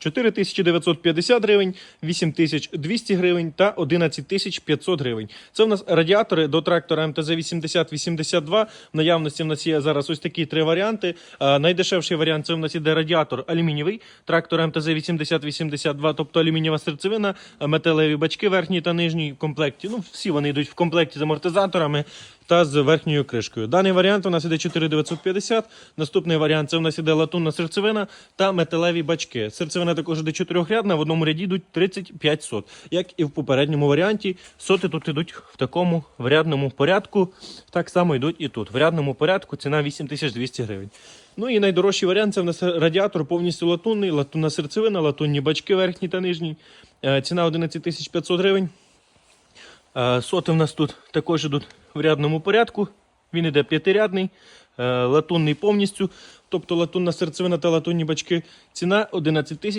4950 гривень, 8200 гривень та 11500 гривень. Це у нас радіатори до трактора МТЗ 8082. В наявності в нас є зараз ось такі три варіанти. Е, Найдешевший варіант це у нас іде радіатор алюмінієвий, трактор МТЗ 8082, тобто алюмінієва серцевина, металеві бачки верхні та нижні в комплекті. Ну, всі вони йдуть в комплекті з амортизаторами та з верхньою кришкою. Даний варіант у нас іде 4950. Наступний варіант це у нас іде латунна серцевина та металеві бачки. Серцевина також іде чотирьохрядна, в одному ряді йдуть 35 сот. Як і в попередньому варіанті, соти тут йдуть в такому в рядному порядку. Так само йдуть і тут. В рядному порядку ціна 8200 гривень. Ну і найдорожчий варіант це в нас радіатор повністю латунний, латунна серцевина, латунні бачки верхні та нижні. Е, Ціна 11500 гривень. Е, Соти в нас тут також йдуть в рядному порядку. Він іде п'ятирядний, е, латунний повністю, тобто латунна серцевина та латунні бачки. Ціна 11 тисяч.